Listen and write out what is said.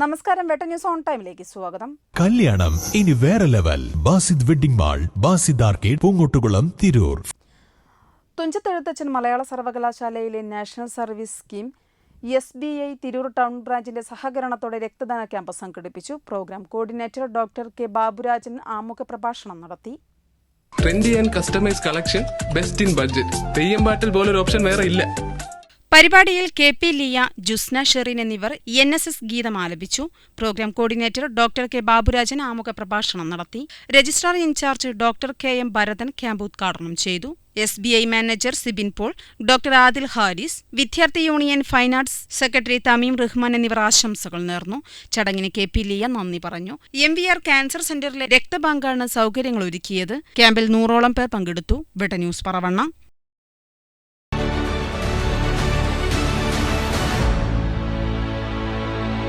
നമസ്കാരം വെട്ട news on ടൈമിലേക്ക് സ്വാഗതം. കല്യാണം ഇനി വേറെ level. Basid wedding mall Basid arcade Poonkottukulam Tirur. Thunchathezhuthachan Malayala സർവകലാശാലയിലെ national service scheme S B I Tirur town ബ്രാഞ്ചിന്റെ സഹകരണത്തോടെ രക്തദാന ക്യാമ്പ് സംഘടിപ്പിച്ചു. Program coordinator doctor K Baburajan ആമുഖ പ്രഭാഷണം നടത്തി. Trendy and customize collection best in budget Theyyam പാട്ടിൽ പോലൊരു option വേറെ ഇല്ല. പരിപാടിയിൽ കെ പി ലിയ ജുസ്ന ഷെറിൻ എന്നിവർ എൻ എസ് എസ് ഗീതം ആലപിച്ചു. Program coordinator doctor K Baburajan ആമുഖ പ്രഭാഷണം നടത്തി. Registrar in charge doctor K M Bharathan camp ഉദ്ഘാടനം ചെയ്തു. S B I manager Sibin Paul doctor Adil Haris വിദ്യാർത്ഥി union fine arts secretary Thameem Rahman എന്നിവർ ആശംസകൾ നേർന്നു. ചടങ്ങിന് കെ പി ലിയ നന്ദി പറഞ്ഞു. എം വി ആർ ക്യാൻസർ സെന്ററിലെ രക്തബാങ്കാണ് സൗകര്യങ്ങൾ ഒരുക്കിയത്. ക്യാമ്പിൽ നൂറോളം പേർ പങ്കെടുത്തു. വെട്ട ന്യൂസ് പറവണ്ണ.